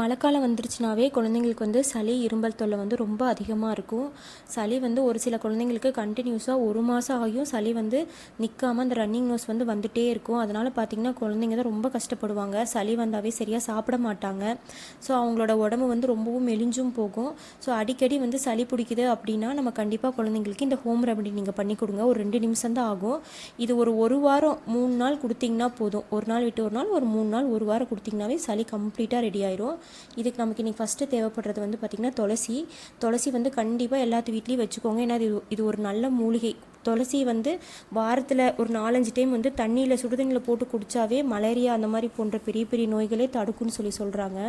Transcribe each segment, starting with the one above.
மழைக்காலம் வந்துருச்சுனாவே குழந்தைங்களுக்கு வந்து சளி இரும்பல் தொல்லை வந்து ரொம்ப அதிகமாக இருக்கும். சளி வந்து ஒரு சில குழந்தைங்களுக்கு கண்டினியூஸாக ஒரு மாதம் ஆகியும் சளி வந்து நிற்காம அந்த ரன்னிங் நோஸ் வந்து வந்துகிட்டே இருக்கும். அதனால் பார்த்திங்கன்னா குழந்தைங்க தான் ரொம்ப கஷ்டப்படுவாங்க. சளி வந்தாவே சரியாக சாப்பிட மாட்டாங்க. ஸோ அவங்களோட உடம்பு வந்து ரொம்பவும் மெலிஞ்சும் போகும். ஸோ அடிக்கடி வந்து சளி பிடிக்குது அப்படின்னா நம்ம கண்டிப்பாக குழந்தைங்களுக்கு இந்த ஹோம் ரெமடி நீங்கள் பண்ணி கொடுங்க. ஒரு ரெண்டு நிமிஷம் தான் ஆகும். இது ஒரு ஒரு வாரம் மூணு நாள் கொடுத்தீங்கன்னா போதும். ஒரு நாள் விட்டு ஒரு நாள் ஒரு மூணு நாள் ஒரு வாரம் கொடுத்தீங்கன்னாவே சளி கம்ப்ளீட்டாக ரெடி ஆயிரும். இதுக்கு நமக்கு இன்றைக்கி ஃபஸ்ட்டு தேவைப்படுறது வந்து பார்த்திங்கன்னா துளசி. துளசி வந்து கண்டிப்பாக எல்லாத்து வீட்லேயும் வச்சுக்கோங்க. ஏன்னா இது இது ஒரு நல்ல மூலிகை. துளசி வந்து வாரத்தில் ஒரு நாலஞ்சு டைம் வந்து தண்ணியில் சுடுதண்ணியில் போட்டு குடித்தாவே மலேரியா அந்த மாதிரி போன்ற பெரிய பெரிய நோய்களே தடுக்கும்னு சொல்லி சொல்கிறாங்க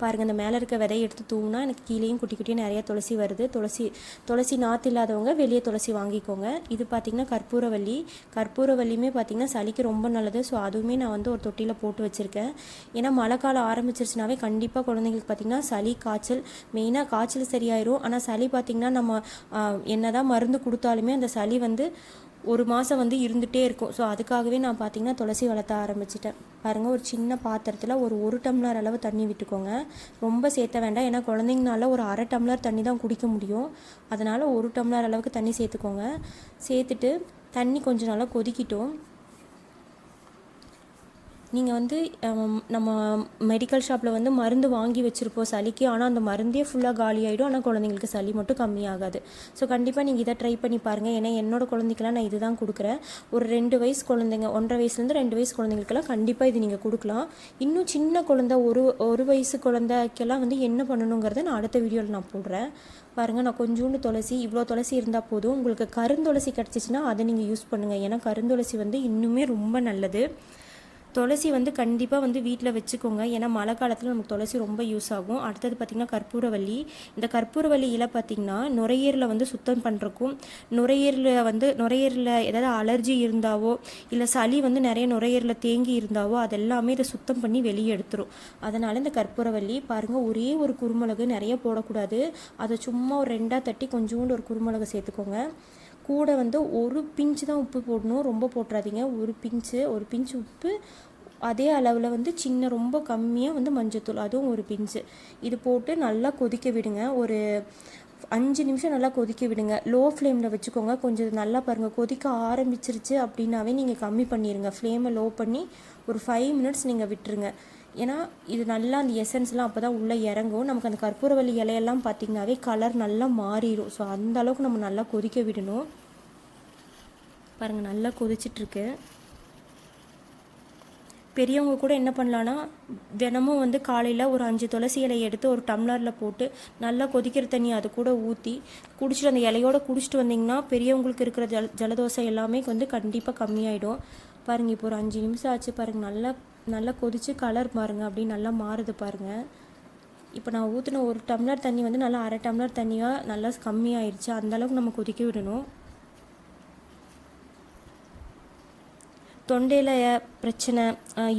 பாருங்கள் அந்த மேலே இருக்க விதையை எடுத்து தூவுனா எனக்கு கீழேயும் குட்டி குட்டியும் நிறையா துளசி வருது. துளசி துளசி நாற்று இல்லாதவங்க வெளியே துளசி வாங்கிக்கோங்க. இது பார்த்திங்கன்னா கற்பூரவல்லி கற்பூரவல்லியுமே பார்த்திங்கன்னா சளிக்கு ரொம்ப நல்லது. ஸோ அதுவுமே நான் வந்து ஒரு தொட்டியில் போட்டு வச்சுருக்கேன். ஏன்னா மழை காலம் ஆரம்பிச்சிருச்சுனாவே கண்டிப்பாக குழந்தைங்களுக்கு பார்த்திங்கன்னா சளி காய்ச்சல் மெயினாக காய்ச்சல் சரியாயிரும். ஆனால் சளி பார்த்திங்கன்னா நம்ம என்ன தான் மருந்து கொடுத்தாலுமே அந்த சளி வந்து வந்து ஒரு மாதம் வந்து இருந்துகிட்டே இருக்கும். ஸோ அதுக்காகவே நான் பார்த்திங்கன்னா துளசி வளர்த்த ஆரம்பிச்சிட்டேன். பாருங்கள் ஒரு சின்ன பாத்திரத்தில் ஒரு ஒரு டம்ளர் அளவு தண்ணி விட்டுக்கோங்க. ரொம்ப சேர்த்த வேண்டாம். ஏன்னா குழந்தைங்கனால ஒரு அரை டம்ளர் தண்ணி தான் குடிக்க முடியும். அதனால் ஒரு டம்ளர் அளவுக்கு தண்ணி சேர்த்துக்கோங்க. சேர்த்துட்டு தண்ணி கொஞ்சம் நல்லா கொதிக்கிட்டோம். நீங்கள் வந்து நம்ம மெடிக்கல் ஷாப்பில் வந்து மருந்து வாங்கி வச்சுருப்போம் சளிக்கு. ஆனால் அந்த மருந்தே ஃபுல்லாக காலி ஆகிடும் ஆனால் குழந்தைங்களுக்கு சளி மட்டும் கம்மியாகாது. ஸோ கண்டிப்பாக நீங்கள் இதை ட்ரை பண்ணி பாருங்கள் ஏன்னா என்னோடய குழந்தைக்கெல்லாம் நான் இதுதான் கொடுக்குறேன். ஒரு ரெண்டு வயசு குழந்தைங்க ஒன்றரை வயசுலேருந்து ரெண்டு வயசு குழந்தைங்களுக்கெல்லாம் கண்டிப்பாக இது நீங்கள் கொடுக்கலாம். இன்னும் சின்ன குழந்த ஒரு ஒரு வயசு குழந்தைக்கெல்லாம் வந்து என்ன பண்ணணுங்கிறத நான் அடுத்த வீடியோவில் நான் போடுறேன். பாருங்கள் நான் கொஞ்சோண்டு துளசி இவ்வளோ துளசி இருந்தால் போதும். உங்களுக்கு கருந்துளசி கிடச்சிச்சின்னா அதை நீங்கள் யூஸ் பண்ணுங்கள் ஏன்னா கருந்துளசி வந்து இன்னுமே ரொம்ப நல்லது. துளசி வந்து கண்டிப்பாக வந்து வீட்டில் வச்சுக்கோங்க. ஏன்னா மழை காலத்தில் நமக்கு துளசி ரொம்ப யூஸ் ஆகும். அடுத்தது பார்த்திங்கன்னா கற்பூரவல்லி இந்த கற்பூரவல்லி இலை பார்த்திங்கன்னா நுரையீரலை வந்து சுத்தம் பண்ணுறக்கும் நுரையீரலில் வந்து நுரையீரலில் ஏதாவது அலர்ஜி இருந்தாவோ இல்லை சளி வந்து நிறைய நுரையீரலில் தேங்கி இருந்தாவோ அதெல்லாமே இதை சுத்தம் பண்ணி வெளியே எடுத்துரும். அதனால் இந்த கற்பூரவல்லி பாருங்கள் ஒரே ஒரு குருமிளகு நிறைய போடக்கூடாது. அதை சும்மா ஒரு ரெண்டாக தட்டி கொஞ்சோண்டு ஒரு குருமிளகு சேர்த்துக்கோங்க. கூட வந்து ஒரு பிஞ்சு தான் உப்பு போடணும். ரொம்ப போட்டுறாதீங்க. ஒரு பிஞ்சு ஒரு பிஞ்சு உப்பு. அதே அளவில் வந்து சின்ன ரொம்ப கம்மியாக வந்து மஞ்சத்தூள். அதுவும் ஒரு பிஞ்சு. இது போட்டு நல்லா கொதிக்க விடுங்க. ஒரு அஞ்சு நிமிஷம் நல்லா கொதிக்க விடுங்க. லோ ஃப்ளேமில் வச்சுக்கோங்க. கொஞ்சம் நல்லா பாருங்கள் கொதிக்க ஆரம்பிச்சிருச்சு அப்படின்னாவே நீங்கள் கம்மி பண்ணிடுங்க ஃப்ளேமை லோ பண்ணி ஒரு ஃபைவ் மினிட்ஸ் நீங்கள் விட்டுருங்க. ஏன்னா இது நல்லா அந்த எசன்ஸ்லாம் அப்போ தான் உள்ளே இறங்கும். நமக்கு அந்த கற்பூரவல்லி இலையெல்லாம் பார்த்திங்கனாவே கலர் நல்லா மாறிடும். ஸோ அந்த அளவுக்கு நம்ம நல்லா கொதிக்க விடணும். பாருங்கள் நல்லா கொதிச்சிட்ருக்கு. பெரியவங்க கூட என்ன பண்ணலான்னா தினமும் வந்து காலையில் ஒரு அஞ்சு துளசி இலையை எடுத்து ஒரு டம்ளரில் போட்டு நல்லா கொதிக்கிற தண்ணி அது கூட ஊற்றி குடிச்சிட்டு அந்த இலையோடு குடிச்சிட்டு வந்திங்கன்னா பெரியவங்களுக்கு இருக்கிற ஜல ஜலதோஷம் எல்லாமே வந்து கண்டிப்பாக கம்மியாயிடும். பாருங்கள் இப்போ ஒரு அஞ்சு நிமிஷம் ஆச்சு. பாருங்கள் நல்லா நல்லா கொதித்து கலர் பாருங்கள் அப்படி நல்லா மாறுது பாருங்கள் இப்போ நான் ஊற்றின ஒரு டம்ளர் தண்ணி வந்து நல்லா அரை டம்ளர் தண்ணியாக நல்லா கம்மியாயிடுச்சு அந்தளவுக்கு நம்ம கொதிக்க விடணும். தொண்டையில் பிரச்சனை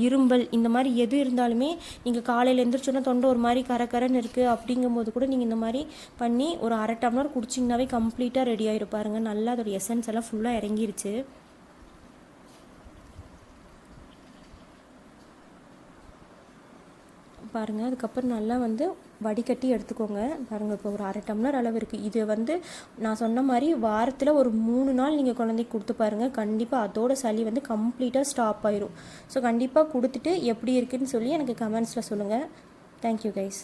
இரும்பல் இந்த மாதிரி எது இருந்தாலுமே நீங்கள் காலையில் எழுந்திரிச்சோன்னா தொண்டை ஒரு மாதிரி கரக்கரன்னு இருக்குது அப்படிங்கும்போது கூட நீங்கள் இந்த மாதிரி பண்ணி ஒரு அரை டம்ளர் குடிச்சிங்கனாவே கம்ப்ளீட்டாக ரெடி ஆகிடும் பாருங்கள் நல்லா அதோட எசன்ஸ் எல்லாம் ஃபுல்லாக இறங்கிருச்சு. பாருங்கள் அதுக்கப்புறம் நல்லா வந்து வடிகட்டி எடுத்துக்கோங்க. பாருங்கள் இப்போ ஒரு அரை டம்ளர் அளவு இருக்குது இது வந்து நான் சொன்ன மாதிரி வாரத்தில் ஒரு மூணு நாள் நீங்கள் குழந்தைக்கு கொடுத்து பாருங்கள் கண்டிப்பாக அதோட சளி வந்து கம்ப்ளீட்டாக ஸ்டாப் ஆயிரும். ஸோ கண்டிப்பாக கொடுத்துட்டு எப்படி இருக்குன்னு சொல்லி எனக்கு கமெண்ட்ஸில் சொல்லுங்கள் தேங்க்யூ கைஸ்